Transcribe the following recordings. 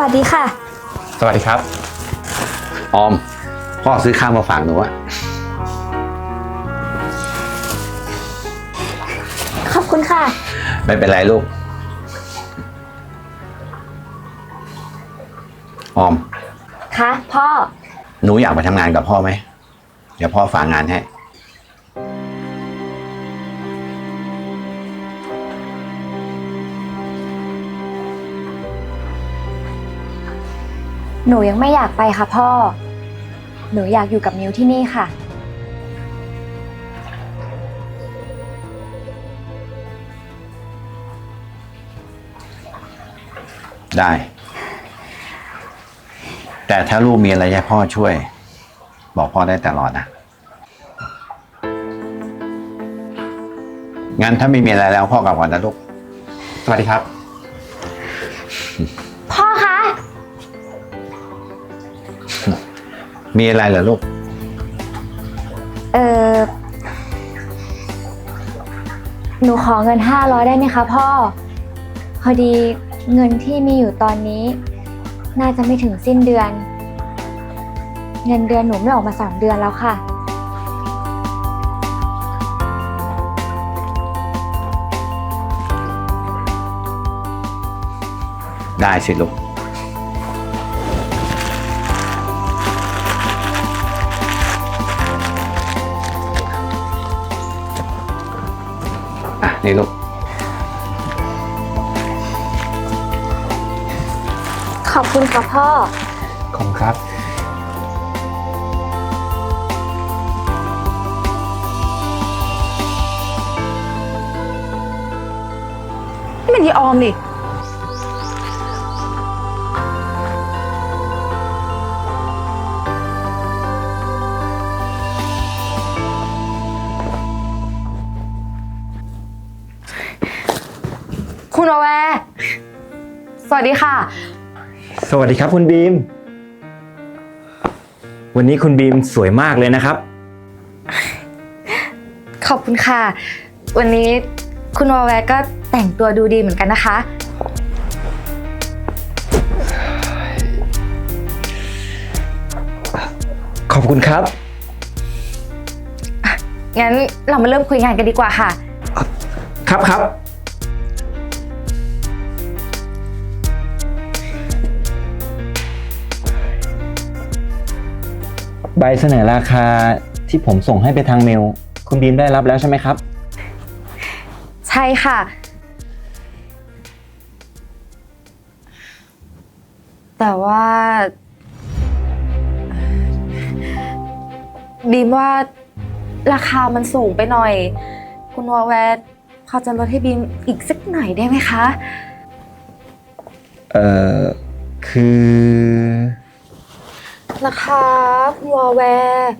วัสดีค่ะ สวัสดีครับ ออม พ่อซื้อข้าวมาฝากหนูอะขอบคุณค่ะ ไม่เป็นไรลูก ออม คะพ่อ หนูอยากไปทำงานกับพ่อไหม เดี๋ยวพ่อฝากงานให้ หนูยังไม่อยากไปค่ะพ่อ หนูอยากอยู่กับมิวที่นี่ค่ะ ได้ แต่ถ้าลูกมีอะไรให้พ่อช่วย บอกพ่อได้ตลอดนะ งั้นถ้าไม่มีอะไรแล้วพ่อกลับก่อนนะลูก สวัสดีครับ มีอะไรเหรอลูก เออหนูขอเงินห้าร้อยได้ไหมคะพ่อ พอดีเงินที่มีอยู่ตอนนี้ น่าจะไม่ถึงสิ้นเดือน เงินเดือนหนูไม่ออกมาสองเดือนแล้วค่ะ ได้สิลูก นี่ลูกขอบคุณค่ะพ่อ ขอบคุณครับ นี่มันยีออมนี่ คุณวาแวร์สวัสดีค่ะ สวัสดีครับคุณบีม วันนี้คุณบีมสวยมากเลยนะครับ ขอบคุณค่ะ วันนี้คุณวาแวร์ก็แต่งตัวดูดีเหมือนกันนะคะ ขอบคุณครับ งั้นเรามาเริ่มคุยงานกันดีกว่าค่ะ ครับครับ ใบเสนอราคาที่ผมส่งให้ไปทางเมล คุณบีมได้รับแล้วใช่ไหมครับ ใช่ค่ะ แต่ว่า บีมว่าราคามันสูงไปหน่อย คุณวาแวร์พอจะลดให้บีมอีกสักหน่อยได้ไหมคะ เอ่อ คือ นะคะคุณวาแวร์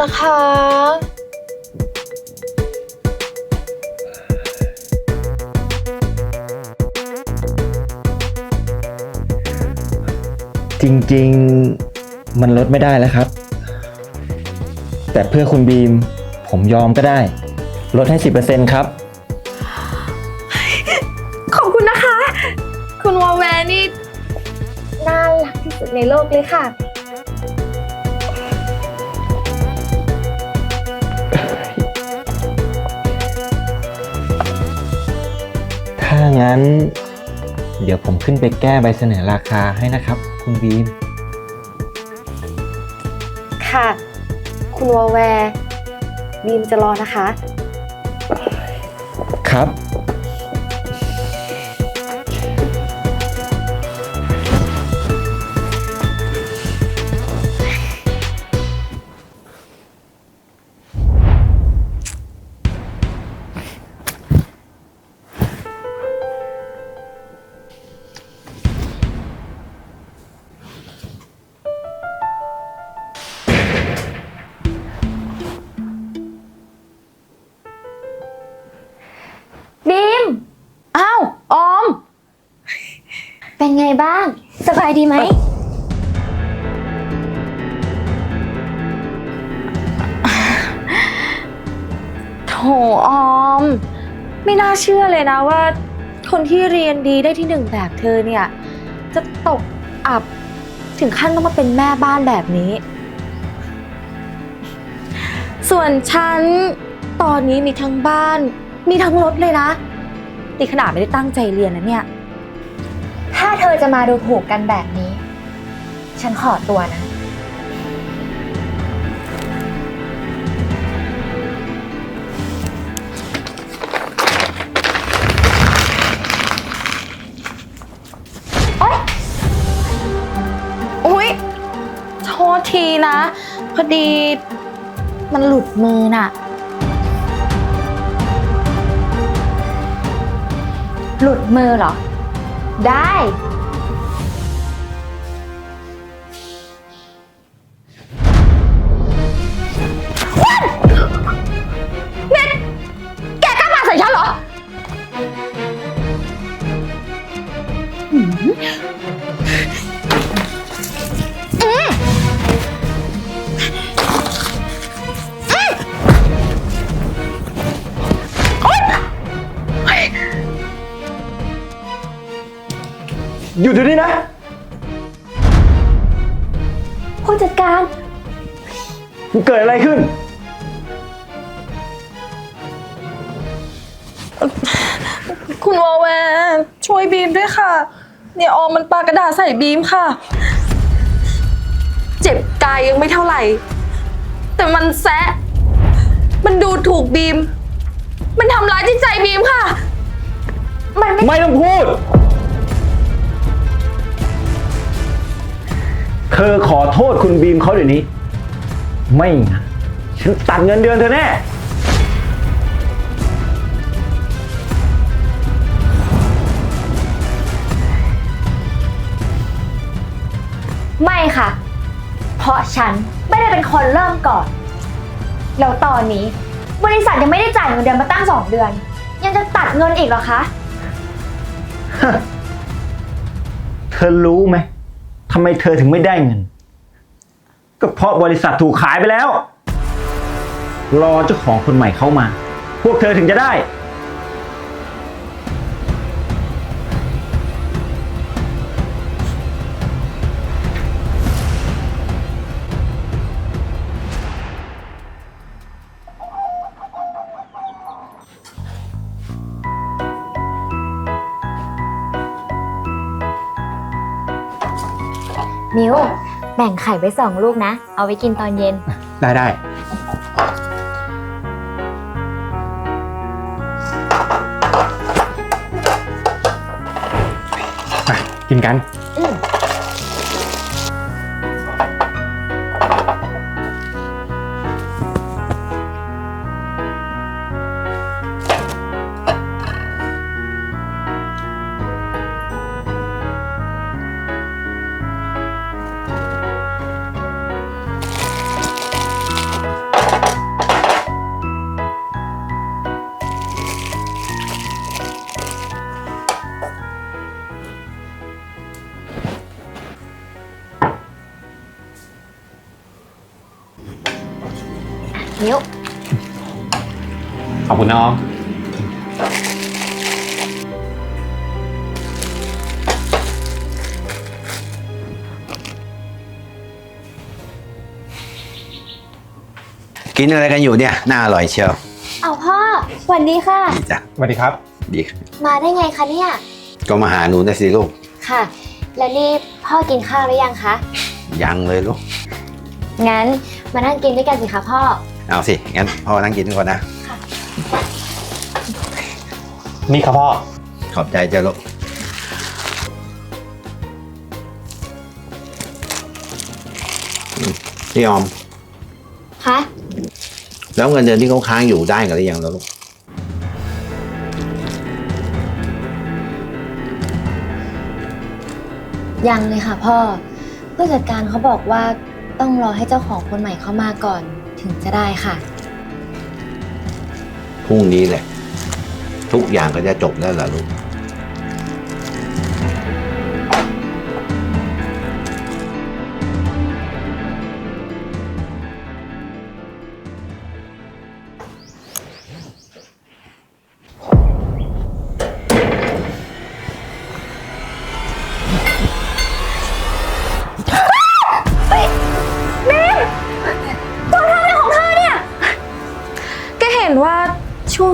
ราคาจริงๆมันลดไม่ได้แล้วครับ แต่เพื่อคุณบีมผมยอมก็ได้ ลดให้ 10%ครับ สุดในโลกเลยค่ะ ถ้างั้น เดี๋ยวผมขึ้นไปแก้ใบเสนอราคาให้นะครับ คุณบีม ค่ะ คุณวาแวร์บีมจะรอนะคะ ครับบี บ้าง สบายดีไหม โถออม ไม่น่าเชื่อเลยนะว่า คนที่เรียนดีได้ที่หนึ่งแบบเธอเนี่ย จะตกอับถึงขั้นต้องมาเป็นแม่บ้านแบบนี้ ส่วนฉันตอนนี้มีทั้งบ้าน มีทั้งรถเลยนะตีขนาดไม่ได้ตั้งใจเรียนนะเนี่ย ธอจะมาดูถูกกันแบบนี้ ฉันขอตัวนะอุ้ยโทษทีนะ พอดีมันหลุดมือน่ะ หลุดมือเหรอ ได้ ผู้จัดการ มันเกิดอะไรขึ้น คุณวอลแวร์ช่วยบีมด้วยค่ะ เนี่ยออมมันปากระดาษใส่บีมค่ะ เจ็บกายยังไม่เท่าไหร่ แต่มันแซะ มันดูถูกบีม มันทำร้ายจิตใจบีมค่ะ มันไม่ ไม่ต้องพูด เธอขอโทษคุณบีมเขาเดี๋ยวนี้ ไม่งั้นฉันตัดเงินเดือนเธอแน่ ไม่ค่ะ เพราะฉันไม่ได้เป็นคนเริ่มก่อน แล้วตอนนี้ บริษัทยังไม่ได้จ่ายเงินเดือนมาตั้งสองเดือน ยังจะตัดเงินอีกเหรอคะ เธอรู้ไหมทำไมเธอถึงไม่ได้เงิน ก็เพราะบริษัทถูกขายไปแล้ว รอเจ้าของคนใหม่เข้ามา พวกเธอถึงจะได้ มิวแบ่งไข่ไว้สองลูกนะ เอาไว้กินตอนเย็น ได้ได้มากินกัน อืมมิวขอบคุณน้องกินอะไรกันอยู่เนี่ย น่าอร่อยเชียวเอาพ่อสวัสดีค่ะ ดีจ้ะสวัสดีครับ ดี มาได้ไงคะเนี่ย ก็มาหาหนูนะสิลูก ค่ะ แล้วนี่พ่อกินข้าวหรือยังคะ ยังเลยลูก งั้นมานั่งกินด้วยกันสิคะพ่อ เอาสิ งั้นพ่อนั่งกินก่อนนะ นี่ครับพ่อ ขอบใจจ้ะลูกอืมพี่ออม คะแล้วเงินเดือนที่เขาค้างอยู่ได้กันหรือยังแล้วลูก ยังเลยค่ะพ่อผู้จัดการเขาบอกว่าต้องรอให้เจ้าของคนใหม่เข้ามาก่อน ถึงจะได้ค่ะ พรุ่งนี้แหละ ทุกอย่างก็จะจบแล้วเหรอลูก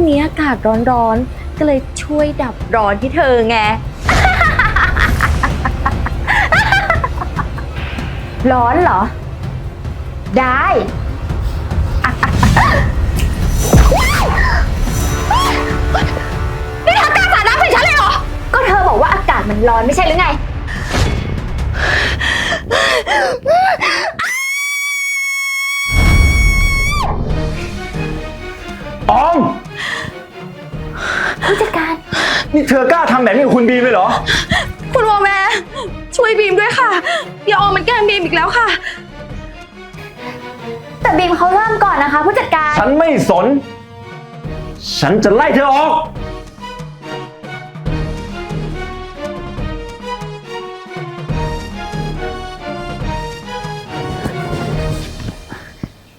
งนี้อากาศร้อนๆ ก็เลยช่วยดับร้อนที่เธอไง ร้อนเหรอ ได้ นี่เธอกล้าสาดน้ำใส่ฉันเลยเหรอ ก็เธอบอกว่าอากาศมันร้อนไม่ใช่หรือไงออม ผู้จัดการ นี่เธอกล้าทำแบบนี้กับคุณบีมเลยเหรอ คุณวอแม่ช่วยบีมด้วยค่ะอย่าออมมันแกล้งบีมอีกแล้วค่ะ แต่บีมเขาเริ่มก่อนนะคะ ผู้จัดการ ฉันไม่สน ฉันจะไล่เธอออก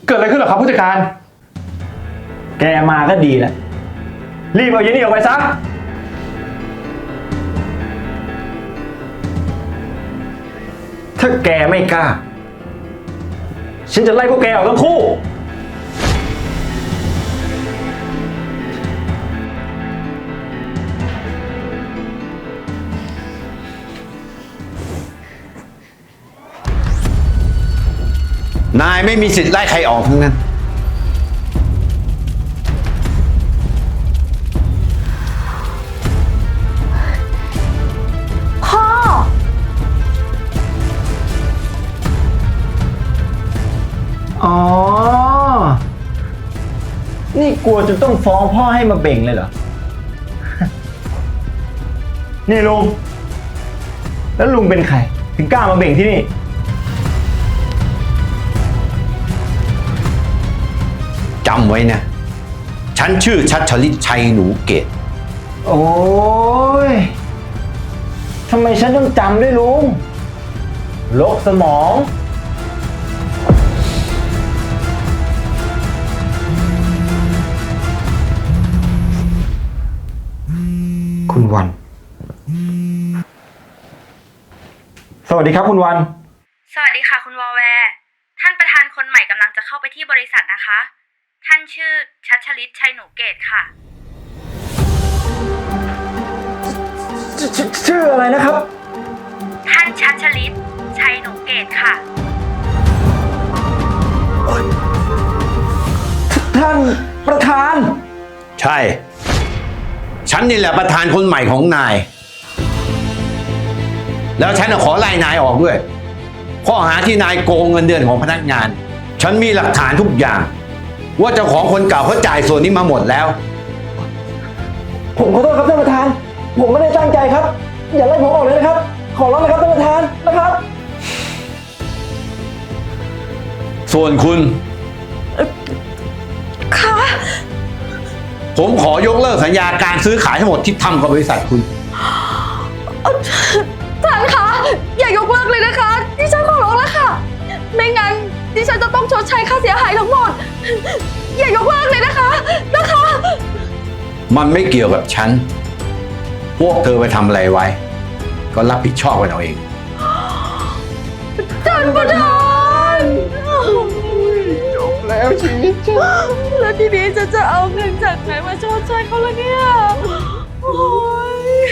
เกิดอะไรขึ้นเหรอครับผู้จัดการ แกมาก็ดีแหละ รีบเอาเยนี่ออกไปซะ ถ้าแกไม่กล้า ฉันจะไล่พวกแกออกทั้งคู่ นายไม่มีสิทธิ์ไล่ใครออกทั้งนั้น นี่กลัวจนต้องฟ้องพ่อให้มาเบ่งเลยเหรอ นี่ลุง แล้วลุงเป็นใคร ถึงกล้ามาเบ่งที่นี่ จำไว้นะ ฉันชื่อชัชลิตชัยหนูเกต โอ้ยทำไมฉันต้องจำด้วยลุงลกสมอง คุณวัน สวัสดีครับคุณวัน สวัสดีค่ะ คุณวอลแวร์ ท่านประธานคนใหม่กำลังจะเข้าไปที่บริษัทนะคะ ท่านชื่อชัชลิตชัยหนูเกตค่ะชชชื่ออะไรนะครับ ท่านชัชลิตชัยหนูเกตค่ะ ท่านประธาน ใช่ ฉันนี่แหละประธานคนใหม่ของนาย แล้วฉันน่ะขอไล่นายออกด้วย ข้อหาที่นายโกงเงินเดือนของพนักงาน ฉันมีหลักฐานทุกอย่าง ว่าเจ้าของคนเก่าเขาจ่ายส่วนนี้มาหมดแล้ว ผมขอโทษครับท่านประธาน ผมไม่ได้ตั้งใจครับ อย่าไล่ผมออกเลยนะครับ ขอร้องนะครับท่านประธานนะครับ ส่วนคุณ ผมขอยกเลิกสัญญาการซื้อขายทั้งหมดที่ทำกับบริษัทคุณ ท่านคะอย่ายกเลิกเลยนะคะ ดิฉันขอร้องแล้วค่ะ ไม่งั้นดิฉันจะต้องชดใช้ค่าเสียหายทั้งหมด อย่ายกเลิกเลยนะคะนะคะ มันไม่เกี่ยวกับฉัน พวกเธอไปทำอะไรไว้ ก็รับผิดชอบกันเอาเอง ท่านประธาน ชีวิตฉันแล้วทีนี้ฉันจะเอาเงินจากไหนมาชดใช้เขาละเนี่ย โอ้ย